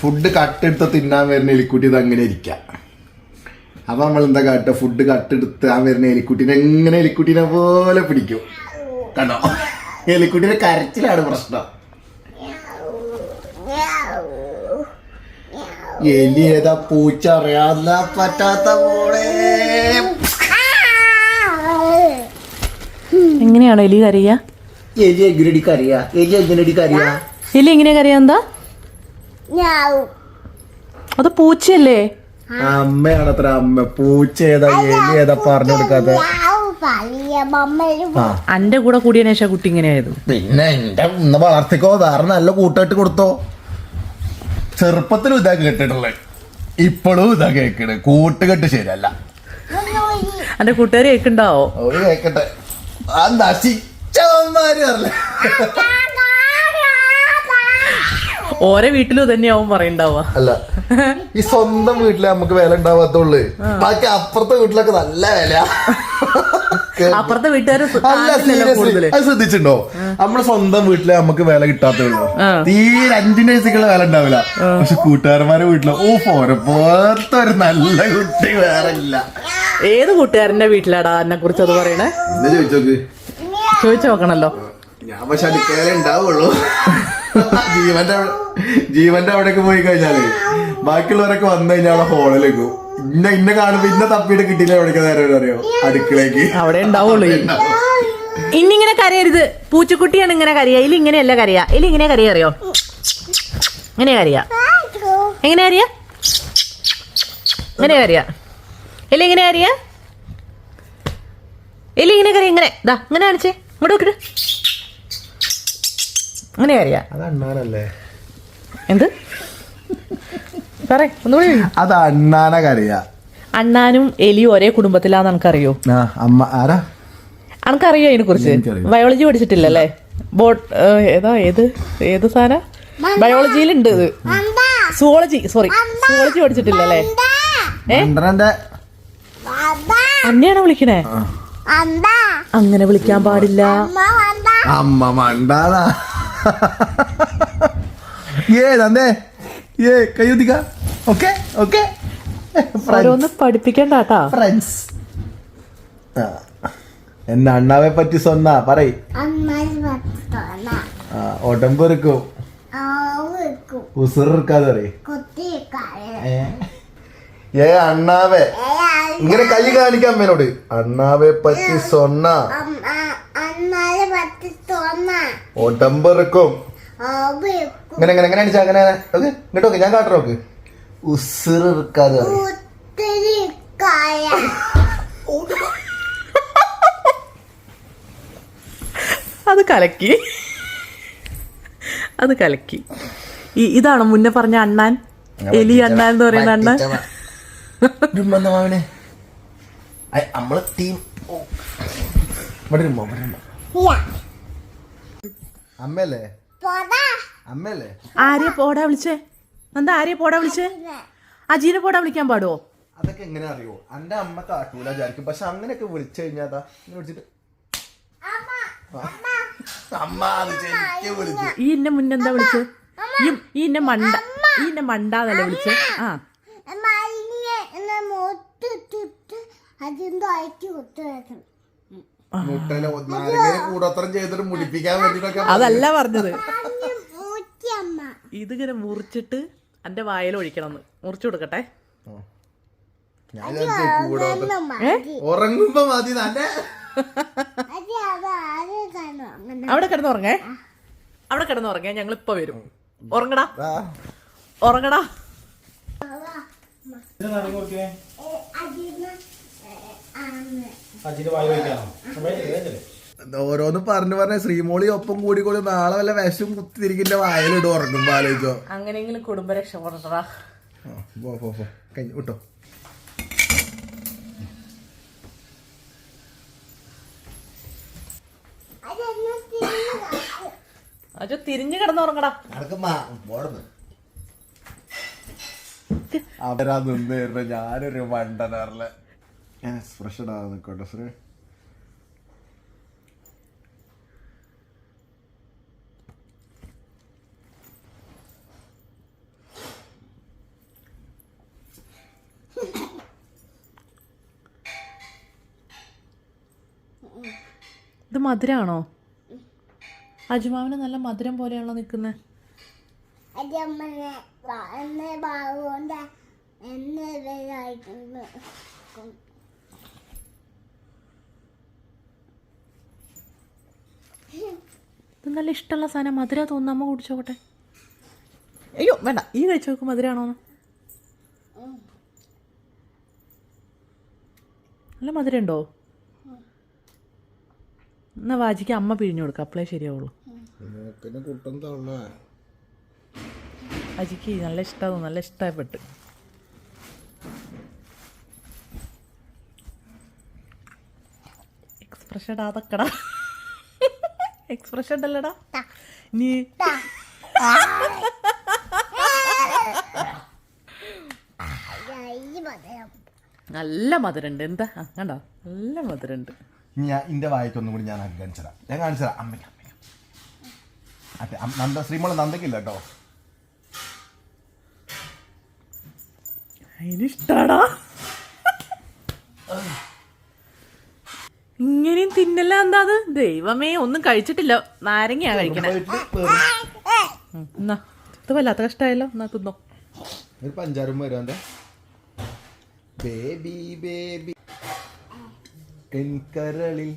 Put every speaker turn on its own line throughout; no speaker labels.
Food കട്ടെടുത്ത് തിന്നാൻ വരുന്ന എലിക്കുട്ടി ഇത് അങ്ങനെ ഇരിക്കാം. അപ്പൊ നമ്മൾ എന്താ കാട്ടുക ഫുഡ് കട്ടെടുത്ത് ആ വരുന്ന എലിക്കുട്ടിനെ എങ്ങനെ എലിക്കുട്ടിനെ പോലെ പിടിക്കും. കണ്ടോ? എലിക്കുട്ടിന്റെ കരച്ചിലാണ് പ്രശ്നം. എലി ഏതാ പൂച്ച അറിയാതെ പറ്റാത്ത പോലെ
എങ്ങനെയാണോ എലി കറിയ
എലി എങ്ങനെ കറിയാ എലി എങ്ങനെ കറിയാ
എലി എങ്ങനെയാ കറിയാ എന്താ? അത് പൂച്ചയല്ലേ?
അമ്മയാണ് അത്ര അമ്മ. പൂച്ച ഏതാ? എലി ഏതാ പറഞ്ഞു കൊടുക്കാത്ത?
അന്റെ കൂടെ കൂടിയ ശേഷം കുട്ടി ഇങ്ങനെയായത്
പിന്നെ എന്റെ ഒന്ന് വളർത്തിക്കോ? വേറെ നല്ല കൂട്ടായിട്ട് കൊടുത്തോ? ചെറുപ്പത്തിലും ഇതാ കേട്ടിട്ടുള്ളത് ഇപ്പോഴും ഇതാ കേക്കണ്. കൂട്ടുകെട്ട് ശരിയല്ല.
അന്റെ കൂട്ടുകാർ കേൾക്കുണ്ടാവോ
ഒരു കേക്കട്ടെ. ആ നശിച്ചവന്മാര് അറിയില്ല
ഓരോ വീട്ടിലും തന്നെയാവും പറയണ്ടാവുക.
അല്ല ഈ സ്വന്തം വീട്ടിലെ നമുക്ക് വില ഉണ്ടാവാത്തുള്ളു ബാക്കി അപ്പുറത്തെ വീട്ടിലൊക്കെ നല്ല വില
അപ്പുറത്തെ
അത് ശ്രദ്ധിച്ചിട്ടുണ്ടോ? നമ്മുടെ സ്വന്തം വീട്ടിലെ നമുക്ക് വില കിട്ടാത്തുള്ളൂ. തീരെ അഞ്ചിന്റെ വില ഉണ്ടാവില്ല. പക്ഷെ കൂട്ടുകാരന്മാരെ വീട്ടിൽ ഓ പോലത്തെ ഒരു നല്ല കുട്ടി വേറെ ഇല്ല.
ഏത് കൂട്ടുകാരന്റെ വീട്ടിലാടാ എന്നെ കുറിച്ച് അത് പറയണേ? ചോദിച്ചു നോക്കണല്ലോ.
ഞാൻ പക്ഷെ അടുക്കളയിലേ ഉണ്ടാവുള്ളൂ. ജീവന്റെ അവിടെ ജീവന്റെ അവിടേക്ക് പോയി കഴിഞ്ഞാൽ ബാക്കിയുള്ളവരൊക്കെ വന്നു കഴിഞ്ഞാൽ അവിടെ ഹോളിലേക്ക് ഇന്ന ഇന്ന കാണുമ്പോ ഇന്ന തപ്പിയിട്ട് കിട്ടിയില്ല എവിടേക്ക് നേരം അറിയോ? അടുക്കളേക്ക്.
അവിടെ ഉണ്ടാവുള്ളൂ. ഇന്നിങ്ങനെ കരയരുത്. പൂച്ചക്കുട്ടിയാണ് ഇങ്ങനെ കരയ ഇല്ല ഇങ്ങനെയല്ല കരയ ഇല്ല ഇങ്ങനെ കരയ അറിയോ? ഇങ്ങനെ കരയ എങ്ങനെ അറിയാ ഇങ്ങനെ കരയ ഇല്ല ഇങ്ങനെ അറിയാ ഇല്ല ഇങ്ങനെ കരയ ഇങ്ങനെ. ദാ ഇങ്ങനെ കാണിച്ചേ. ഇങ്ങോട്ട് നോക്കിട്ട് ഇങ്ങനെ അറിയാം.
അത് അണ്ണാനല്ലേ?
എന്ത്? പറ ഒന്നുകൂടി.
അത് അണ്ണാന കറിയാ
അണ്ണാനും എലിയും ഒരേ കുടുംബത്തിലാന്ന് എനിക്കറിയോ.
ആ അമ്മ ആരാ?
അനക്കറിയോ അതിനെ കുറിച്ച് ബയോളജി പഠിച്ചിട്ടില്ലല്ലേ? ബോട്ട് ഏതാ ഏത്? ഏത് സാധന ബയോളജിയിലുണ്ട് ഇത്. സുവോളജി സോറി സുവോളജി പഠിച്ചിട്ടില്ലല്ലേ? അന്നെയാണോ വിളിക്കണേ? അങ്ങനെ വിളിക്കാൻ പാടില്ല.
അമ്മ മണ്ടാതാ ഏ തന്നേ ഏ കയ്യുതിക്ക ഓക്കെ ഓക്കെ
ഓരോന്ന് പഠിപ്പിക്കണ്ടാട്ടാ.
ഫ്രണ്ട്സ് എന്നെ അണ്ണാവെ പറ്റി സ്വന്ന പറയ്. ആ ഒടമ്പെറുക്കും ഉസുറിക്കാതെ പറയ്. ഏ? അണ്ണാവെ. ഇങ്ങനെ കൈ കാണിക്കാൻ അമ്മേനോട്. അണ്ണാവെ പറ്റി സ്വന്ന. ഒടമ്പെറുക്കും ഇങ്ങനെ ഇങ്ങനെ എങ്ങനെ അടിച്ചാ അങ്ങനെ നോക്ക് ഇങ്ങോട്ട് നോക്ക് ഞാൻ കാട്ടു നോക്ക്. ഉസുറിക്കാതെ
അത് കലക്കി. അത് കലക്കി. ഈ ഇതാണോ മുന്നേ പറഞ്ഞ അണ്ണാൻ? എലി അണ്ണാൻ. എന്ന് പറയുന്ന അണ്ണാൻ?
നമ്മളെ ടീം അമ്മയല്ലേ? അമ്മയല്ലേ?
ആരെയാ പോടാ വിളിച്ചേ? എന്താ ആര്യ പോടാ വിളിച്ചേ? അജീനെ. പോടാ വിളിക്കാൻ പാടുവോ?
അതൊക്കെ എങ്ങനെ അറിയോ? എന്റെ അമ്മ കാട്ടൂല വിചാരിക്കും. പക്ഷെ അങ്ങനെയൊക്കെ വിളിച്ചു കഴിഞ്ഞാ ദാ ഇങ്ങനെ വിളിച്ചിട്ട് അമ്മ അത് ശരിക്കും വിളിച്ചു.
ഈ എന്നെ മുന്നെന്താ വിളിച്ചേ? ഈ ഈ എന്നെ മണ്ട ഈ എന്നെ മണ്ടാന്നല്ലേ വിളിച്ചേ? ആ.
അതിന്റെ അയച്ചു കുത്തുവെക്കണം
മുട്ടയിലെ നാരങ്ങയെ കൂടോത്രം ചെയ്തിട്ട് മുടിപ്പിക്കാൻ വേണ്ടിട്ടൊക്കെ
അതല്ല പറഞ്ഞത്. ഇതിങ്ങനെ മുറിച്ചിട്ട് എന്റെ വായിൽ ഒഴിക്കണം എന്ന് മുറിച്ചു കൊടുക്കട്ടെ.
ഞാൻ വിചാരിച്ചു കൂടോത്രം
ഏ?
ഉറങ്ങുമ്പോ മതി തന്നെ.
അവിടെ കിടന്നുറങ്ങേ അവിടെ കിടന്നുറങ്ങേ ഞങ്ങൾ ഇപ്പൊ വരും. ഉറങ്ങടാ.
ആ.
ഉറങ്ങടാ
അതിന് ആണ്
ഓരോന്ന് പറഞ്ഞു പറഞ്ഞ ശ്രീമോളി ഒപ്പം കൂടി കൂടി നാളെ വല്ല വിഷം കുത്തിരിക്കുന്ന വായലിട്ട് ഉറങ്ങുമ്പോ ആലോചിച്ചോ.
അങ്ങനെയെങ്കിലും കുടുംബ രക്ഷപ്പെടട്ടാ
ആ, പോ പോ പോ. കഴിഞ്ഞു വിട്ടോ.
അജു തിരിഞ്ഞു കിടന്നുറങ്ങടാ.
അവരാ നിന്നിരുന്നു. ഞാനൊരു മണ്ടനറില്ല സ്പ്രഷഡ് ആകാൻ നിൽക്കട്ടെ സാറേ
ഇത് മധുരമാണോ അജുമാവിന് നല്ല മധുരം പോലെയാണോ നിൽക്കുന്നത്
എന്ന് ഭാഗം എന്ന്
ഇത് നല്ല ഇഷ്ടമുള്ള സാധനം. മധുര തോന്നുന്നു. അമ്മ കുടിച്ചോട്ടെ അയ്യോ വേണ്ട. ഈ കഴിച്ചു നോക്കും മധുരമാണോന്ന് നല്ല മധുരം ഉണ്ടോ എന്നാ വാജിക്ക് അമ്മ പിഴിഞ്ഞു കൊടുക്കുക അപ്പളേ ശരിയാവുള്ളൂ. അജിക്ക് നല്ല ഇഷ്ടമാവും നല്ല ഇഷ്ടപ്പെട്ട്. എക്സ്പ്രഷൻ ഇടാതക്കടാ എക്സ്പ്രഷൻ ഉണ്ടല്ലടാ നീ നല്ല മധുരണ്ട്. എന്താ? അങ്ങടാ കണ്ടോ? നല്ല മധുരണ്ട്.
ഞാൻ ഇന്റെ വായിക്കൊന്നും കൂടി ഞാൻ കാണിച്ചു തരാം. ഞാൻ കാണിച്ചു തരാം. അമ്മയ്ക്ക് അമ്മയ്ക്ക് അതെ നന്ദ ശ്രീമോൾ നന്ദക്കില്ല കേട്ടോ.
അതിനിഷ്ടാടാ എന്താ അത്? ദൈവമേ ഒന്നും കഴിച്ചിട്ടില്ല. നാരങ്ങയാ കഴിക്കണേ. എന്നാ ഇത് വല്ലാത്ത കഷ്ടമായല്ലോ എന്നാ തിന്നോ.
ഒരു പഞ്ചാറും വരും എന്റെ ബേബി ബേബി. എൻകരളിൽ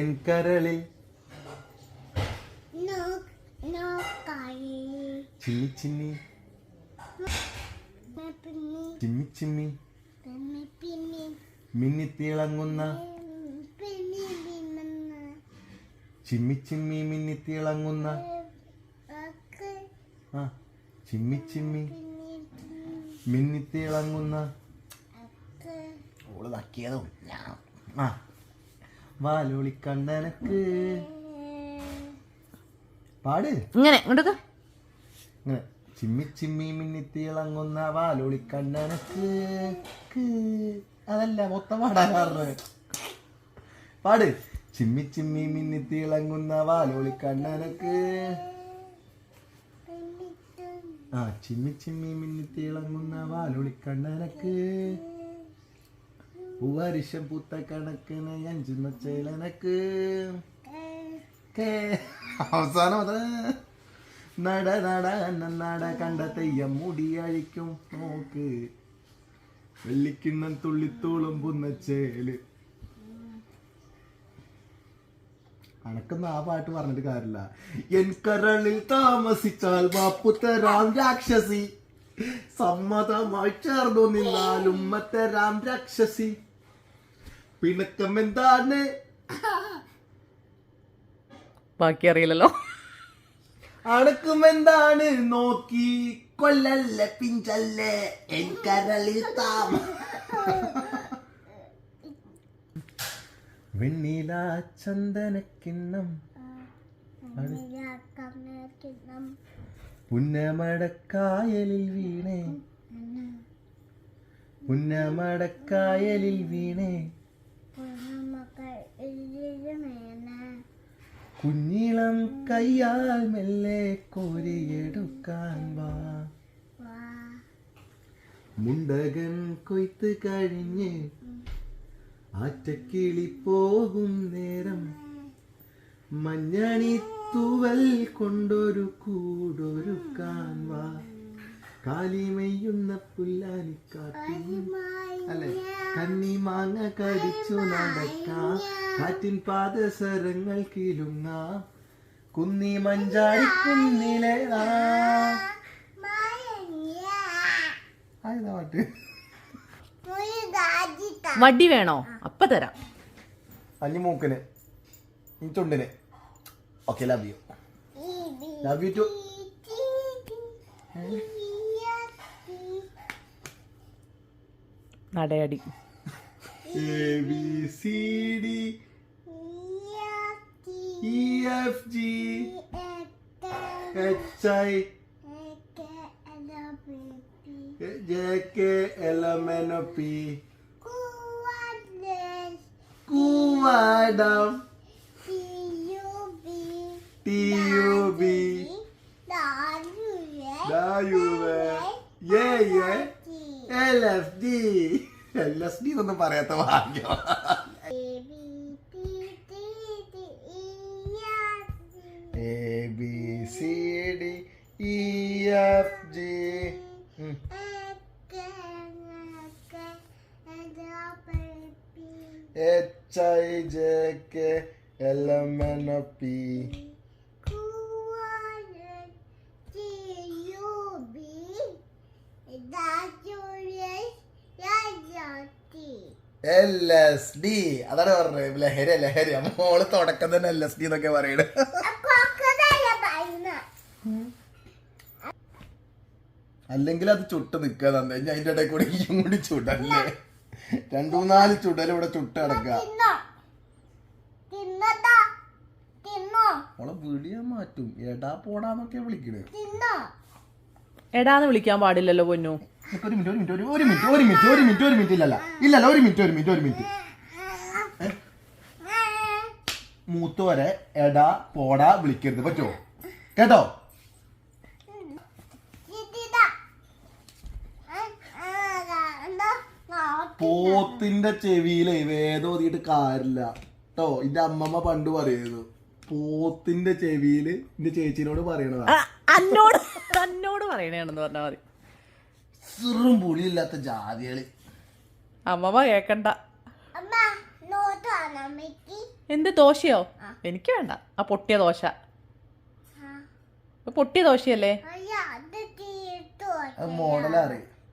എൻകരളിൽ
ചിമ്മി ചിമ്മി
പിന്നെ പിന്നെ
മിന്നിത്തിളങ്ങുന്ന
പിന്നെ പിന്നെ
ചിമ്മി ചിമ്മി മിന്നിത്തിളങ്ങുന്ന ആ ചിമ്മി ചിമ്മി
പിന്നെ
മിന്നിത്തിളങ്ങുന്ന ഓൾ നക്കിയതും ആ വാലോളിക്കണ്ണനക്ക്. പാട്.
ഇങ്ങനെ ഇങ്ങോട്ട്
ഇങ്ങനെ ചിമ്മി ചിമ്മി മിന്നിത്തിളങ്ങുന്ന വാലോളിക്കണ്ണനക്ക്. ക്ക്. അതല്ല മൊത്തം പാടാൻ കാരണം പാട്. ചിമ്മി ചിമ്മി മിന്നി തിളങ്ങുന്ന വാലോളി കണ്ണനക്ക്. ആ ചിമ്മി ചിമ്മി മിന്നി തിളങ്ങുന്ന വാലോളി കണ്ണനക്ക്. പൂവാരിശം പൂത്ത കണക്കിന് അഞ്ചുന്ന ചേലനക്ക്. അവസാനം അത്. നട നട നട കണ്ട തെയ്യം മുടി അഴിക്കും. നോക്ക്. വെള്ളിക്കിണ്ണം പുന്ന ചേൽ. അനക്കൊന്നും ആ പാട്ട് പറഞ്ഞിട്ട് കാര്യമില്ല. എൻ കരളിൽ താമസിച്ചാൽ വാപ്പുത്തരാം രാക്ഷസി. സമ്മതമായി ചേർന്നു നിന്നാലും മറ്റരാം രാക്ഷസി. പിണക്കം എന്താണ്?
ബാക്കി അറിയില്ലല്ലോ.
അണക്കും എന്താണ്? നോക്കി. കൊല്ലല്ല പിഞ്ചല്ലേ? എൻ കരളിൽ താമ. വെണ്ണില ചന്ദനക്കിണ്ണം
കണ്ണും
പുന്നമടക്കായലിൽ വീണേ. പുന്നമടക്കായലിൽ വീണേ. കുഞ്ഞിളം കയ്യാൽ മെല്ലെ കോരിയെടുക്കാൻ വാ. മുണ്ടകൻ കൊയ്ത്ത് കഴിഞ്ഞ് ആറ്റക്കിളി പോകും നേരം. മഞ്ഞണി തൂവൽ കൊണ്ടൊരു കൂടൊരുക്കാൻ വാ കാലിമയ്യുന്ന കാട്ടി അല്ലെ? കന്നി മാങ്ങ കടിച്ചു നടക്കാം. കാറ്റിൻ പാദസരങ്ങൾ കിലുങ്ങാം. കുന്നി മഞ്ചാടി കുന്നിലെ ആ ആയതാ പാട്ട്
വടി വേണോ? അപ്പ തരാം.
അഞ്ഞു മൂക്കിന് ഈ ചുണ്ടിന്. Okay love you love you too
നടയടി.
A B C D E F G H I P കൂവാടം T U B. ഡായുവെ A A L F D L S D എന്നൊന്നും പറയാത്ത ഭാഗ്യം. A B C D E F G
H N K and W P
H I J K L M N O P
Q R T U B W X T.
L S D അതാണ് പറഞ്ഞത്. ലഹരി ലഹരി. മോൾ തുടക്കം തന്നെ L S D എന്നൊക്കെ
പറയണ.
അല്ലെങ്കിൽ അത് ചുട്ട് നിൽക്കുക തന്നെ അതിന്റെ അതിന്റെ ഇടയിൽ കൂടി ഇങ്ങോട്ട് കൂടി ചുടല്ലേ? രണ്ടു മൂന്നാൽ ചുടൽ ഇവിടെ ചുട്ട് കിടക്കുക
തിന്നോ. തിന്നതാ. തിന്നോ.
മോളെ വിളിയാ മാറ്റും. എടാ പോടാന്നൊക്കെ വിളിക്കണേ.
തിന്നോ.
എടാന്ന് വിളിക്കാൻ പാടില്ലല്ലോ പൊന്നു.
ഒരു മിനിറ്റ് ഒരു മിനിറ്റ് ഒരു മിനിറ്റ് ഒരു മിനിറ്റ് ഒരു മിനിറ്റ് ഒരു മിനിറ്റ് ഇല്ലല്ല. ഇല്ലല്ല ഒരു മിനിറ്റ് ഒരു മിനിറ്റ് ഒരു മിനിറ്റ്. മൂത്തോരെ എടാ പോടാ വിളിക്കരുത്. പറ്റോ കേട്ടോ
ഇതിതാ എന്താ
പോത്തിന്റെ ചെവിയിലെ വേദോതിയിട്ട് കാര്യമില്ല. കേട്ടോ എന്റെ അമ്മമ്മ പണ്ട് പറയുന്നു. പോത്തിന്റെ ചെവിയിൽ എന്റെ ചേച്ചിനോട് പറയണതാ.
അന്നോട് തന്നോട് പറയണേണെന്ന് പറഞ്ഞാൽ മതി.
സിറും പുളിയില്ലാത്ത ജാതികൾ.
അമ്മമ്മ കേക്കണ്ട. എന്ത് ദോശയോ? എനിക്ക് വേണ്ട. ആ പൊട്ടിയ ദോശ. പൊട്ടിയ ദോശയല്ലേ?